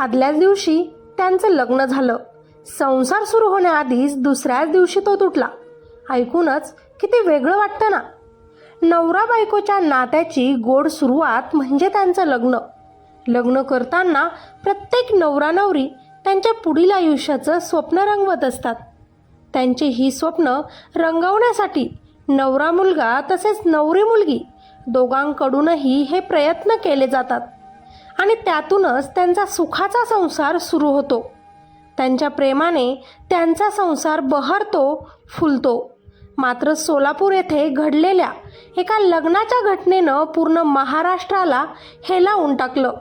आदल्याच दिवशी त्यांचं लग्न झालं. संसार सुरू होण्याआधीच दुसऱ्याच दिवशी तो तुटला. ऐकूनच किती वेगळं वाटतं ना. नवरा बायकोच्या नात्याची गोड सुरुवात म्हणजे त्यांचं लग्न. लग्न करताना प्रत्येक नवरा नवरी त्यांच्या पुढील आयुष्याचं स्वप्न रंगवत असतात. त्यांची ही स्वप्न रंगवण्यासाठी नवरा मुलगा तसेच नवरी मुलगी दोघांकडूनही हे प्रयत्न केले जातात. आणि त्यातूनच त्यांचा सुखाचा संसार सुरू होतो. त्यांच्या प्रेमाने त्यांचा संसार बहरतो फुलतो. मात्र सोलापूर येथे घडलेल्या एका लग्नाच्या घटनेनं पूर्ण महाराष्ट्राला हेलावून टाकलं.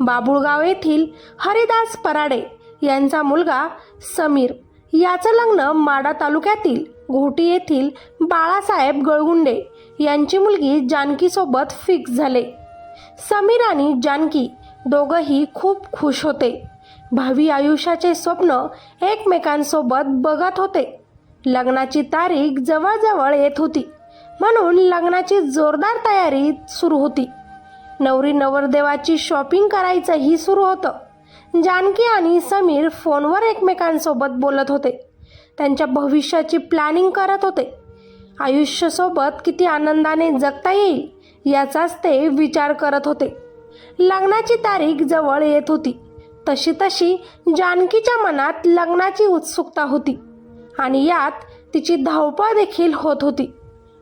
बाबुळगाव येथील हरिदास पराडे यांचा मुलगा समीर. याचं लग्न माडा तालुक्यातील घोटी येथील बाळासाहेब गळगुंडे यांची मुलगी जानकीसोबत फिक्स झाले. समीर आणि जानकी दोघंही खूप खुश होते. भावी आयुष्याचे स्वप्न एकमेकांसोबत बघत होते. लग्नाची तारीख जवळजवळ येत होती. म्हणून लग्नाची जोरदार तयारी सुरू होती. नवरी नवरदेवाची शॉपिंग करायचंही सुरू होतं. जानकी आणि समीर फोनवर एकमेकांसोबत बोलत होते. त्यांच्या भविष्याची प्लॅनिंग करत होते. आयुष्यासोबत किती आनंदाने जगता येईल याचाच ते विचार करत होते. लग्नाची तारीख जवळ येत होती. तशी तशी जानकीच्या मनात लग्नाची उत्सुकता होती आणि यात तिची धावपळ देखील होत होती.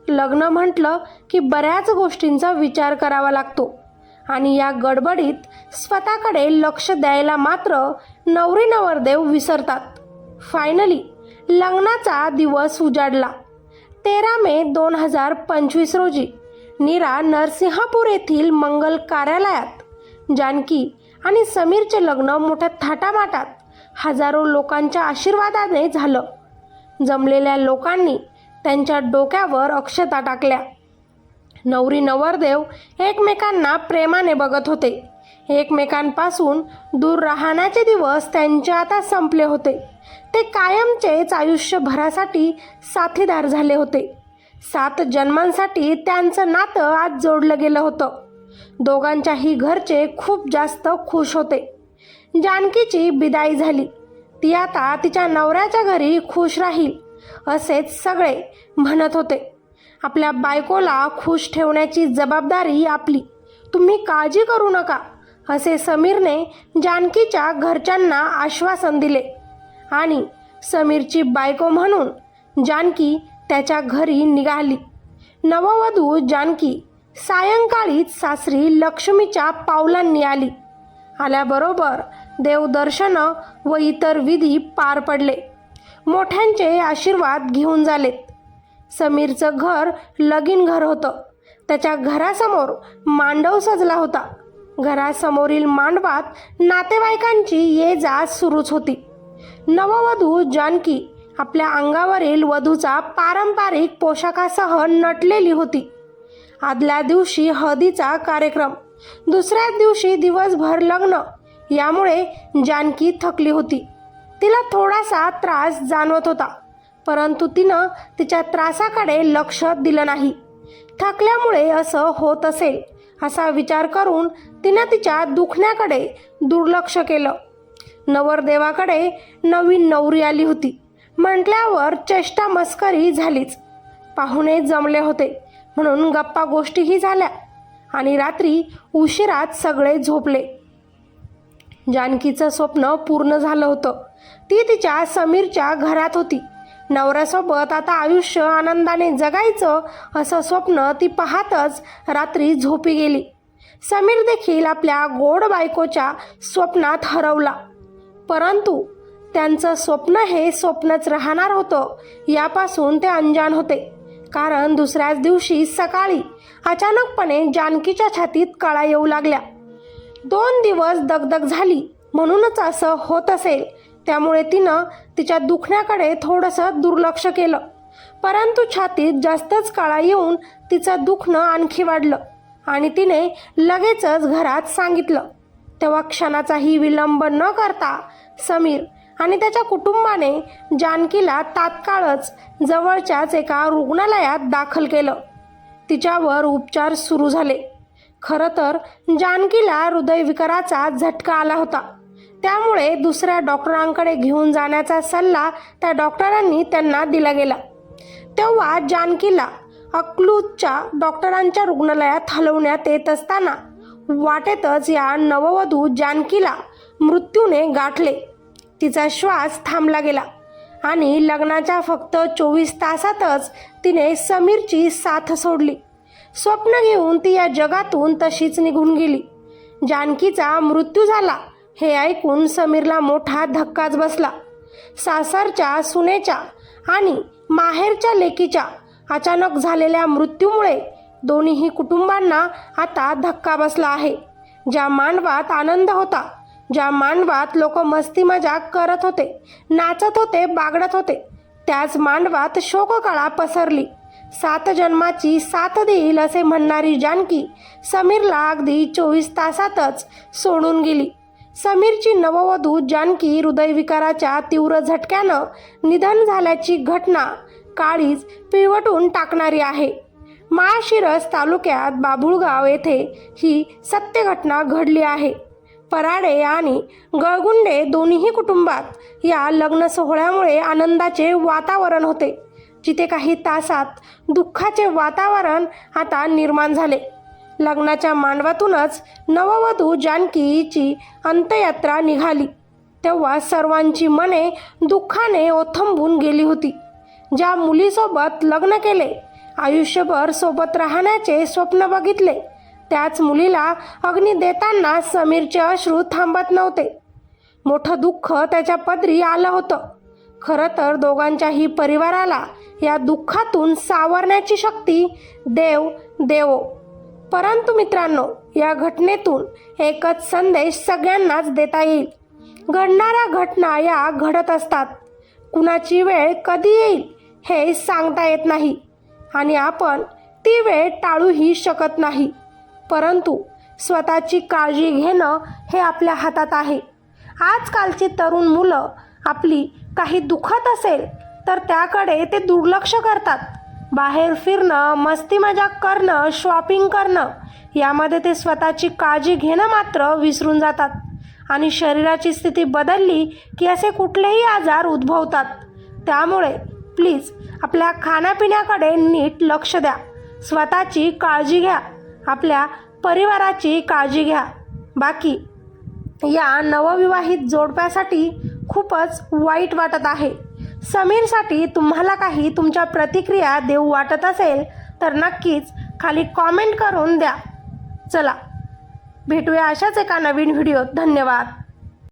लग्न म्हटलं की बऱ्याच गोष्टींचा विचार करावा लागतो आणि या गडबडीत स्वतःकडे लक्ष द्यायला मात्र नवरी नवरदेव विसरतात. फायनली लग्नाचा दिवस उजाडला. तेरा मे दोन हजार पंचवीस रोजी नीरा नरसिंहापूर येथील मंगल कार्यालयात. जानकी आणि समीरचे लग्न मोठ्या थाटामाटात हजारो लोकांच्या आशीर्वादाने झालं. जमलेल्या लोकांनी त्यांच्या डोक्यावर अक्षता टाकल्या. नवरी नवरदेव एकमेकांना प्रेमाने बघत होते. एकमेकांपासून दूर राहण्याचे दिवस त्यांचे आता संपले होते. ते कायमचेच आयुष्यभरासाठी साथीदार झाले होते. सात जन्मांसाठी त्यांचं नातं आज जोडलं गेलं होतं. दोघांच्याही घरचे खूप जास्त खुश होते. जानकीची बिदाई झाली. ती आता तिच्या नवऱ्याच्या घरी खुश राहील असेच सगळे म्हणत होते. आपल्या बायकोला खुश ठेवण्याची जबाबदारी आपली. तुम्ही काळजी करू नका असे समीरने जानकीच्या घरच्यांना आश्वासन दिले. आणि समीरची बायको म्हणून जानकी त्याच्या घरी निघाली. नववधू जानकी सायंकाळीच सासरी लक्ष्मीच्या पावलांनी आली. आल्याबरोबर देवदर्शनं व इतर विधी पार पडले. मोठ्यांचे आशीर्वाद घेऊन झालेत. समीरचं घर लगीन घर होतं. त्याच्या घरासमोर मांडव सजला होता. घरासमोरील मांडवात नातेवाईकांची ये जा सुरूच होती. नववधू जानकी आपल्या अंगावरील वधूचा पारंपरिक पोशाखासह नटलेली होती. आदल्या दिवशी हळदीचा कार्यक्रम दुसऱ्या दिवशी दिवसभर लग्न यामुळे जानकी थकली होती. तिला थोडासा त्रास जाणवत होता परंतु तिनं तिच्या त्रासाकडे लक्ष दिलं नाही. थकल्यामुळे असं होत असेल असा विचार करून तिनं तिच्या दुखण्याकडे दुर्लक्ष केलं. नवरदेवाकडे नवीन नवरी आली होती. म्हटल्यावर चेष्टा मस्करी झालीच. पाहुणे जमले होते म्हणून गप्पा गोष्टीही झाल्या आणि रात्री उशिरात सगळे झोपले. जानकीचं स्वप्न पूर्ण झालं होतं. ती तिच्या समीरच्या घरात होती. नवऱ्यासोबत आता आयुष्य आनंदाने जगायचं असं स्वप्न ती पाहतच रात्री झोपी गेली. समीर देखील आपल्या गोड बायकोच्या स्वप्नात हरवला. परंतु त्यांचं स्वप्न हे स्वप्नच राहणार होतं. यापासून ते अंजान होते. कारण दुसऱ्याच दिवशी सकाळी अचानकपणे जानकीच्या छातीत कळा येऊ लागल्या. दोन दिवस दगदग झाली. म्हणूनच असं होत असेल. त्यामुळे तिनं तिच्या दुखण्याकडे थोडंसं दुर्लक्ष केलं. परंतु छातीत जास्तच काळा येऊन तिचं दुखणं आणखी वाढलं. आणि तिने लगेचच घरात सांगितलं तेव्हा क्षणाचाही विलंब न करता समीर आणि त्याच्या कुटुंबाने जानकीला तात्काळच जवळच्याच एका रुग्णालयात दाखल केलं. तिच्यावर उपचार सुरू झाले. खरं तर जानकीला हृदयविकाराचा झटका आला होता. त्यामुळे दुसऱ्या डॉक्टरांकडे घेऊन जाण्याचा सल्ला त्या डॉक्टरांनी त्यांना दिला गेला. तेव्हा जानकीला अकलूजच्या डॉक्टरांच्या रुग्णालयात हलवण्यात येत असताना वाटेतच या नववधू जानकीला मृत्यूने गाठले. तिचा श्वास थांबला गेला आणि लग्नाच्या फक्त चोवीस तासातच तिने समीरची साथ सोडली. स्वप्न घेऊन ती या जगातून तशीच निघून गेली. जानकीचा मृत्यू झाला हे ऐकून समीरला मोठा धक्काच बसला. सासरच्या सुनेच्या आणि माहेरच्या लेकीच्या अचानक झालेल्या मृत्यूमुळे दोन्हीही कुटुंबांना आता धक्का बसला आहे. ज्या मानवात आनंद होता ज्या मांडवात लोक मस्ती मजाक करत होते नाचत होते बागडत होते त्याच मांडवात शोककळा पसरली. सात जन्माची साथ देईल असे म्हणणारी जानकी समीरला अगदी चोवीस तासातच सोडून गेली. समीरची नववधू जानकी हृदयविकाराच्या तीव्र झटक्यानं निधन झाल्याची घटना काळीज पिळवटून टाकणारी आहे. माळशिरस तालुक्यात बाबुळगाव येथे ही सत्य घटना घडली आहे. पराडे आणि गळगुंडे दोन्हीही कुटुंबात या लग्न सोहळ्यामुळे आनंदाचे वातावरण होते. जिथे काही तासात दुःखाचे वातावरण आता निर्माण झाले. लग्नाच्या मांडवातूनच नववधू जानकीची अंत्ययात्रा निघाली. तेव्हा सर्वांची मने दुःखाने ओथंबून गेली होती. ज्या मुलीसोबत लग्न केले आयुष्यभर सोबत राहण्याचे स्वप्न बघितले त्याच मुलीला अग्नी देताना समीरचे अश्रू थांबत नव्हते. मोठं दुःख त्याच्या पदरी आलं होतं. खरं तर दोघांच्याही परिवाराला या दुःखातून सावरण्याची शक्ती देव देवो. परंतु मित्रांनो या घटनेतून एकच संदेश सगळ्यांनाच देता येईल. घडणाऱ्या घटना या घडत असतात. कुणाची वेळ कधी येईल हे सांगता येत नाही. आणि आपण ती वेळ टाळूही शकत नाही. परंतु स्वतःची काळजी घेणं हे आपल्या हातात आहे. आजकालची तरुण मुलं आपली काही दुखत असेल तर त्याकडे ते दुर्लक्ष करतात. बाहेर फिरणं मस्ती मजाक करणं शॉपिंग करणं यामध्ये ते स्वतःची काळजी घेणं मात्र विसरून जातात. आणि शरीराची स्थिती बदलली की असे कुठलेही आजार उद्भवतात. त्यामुळे प्लीज आपल्या खाण्यापिण्याकडे नीट लक्ष द्या. स्वतःची काळजी घ्या. आपल्या परिवाराची काळजी घ्या. बाकी या नवविवाहित जोडप्यासाठी खूपच वाईट वाटत आहे. समीरसाठी तुम्हाला काही तुमच्या प्रतिक्रिया देऊ वाटत असेल तर नक्कीच खाली कॉमेंट करून द्या. चला भेटूया अशाच एका नवीन व्हिडिओत. धन्यवाद.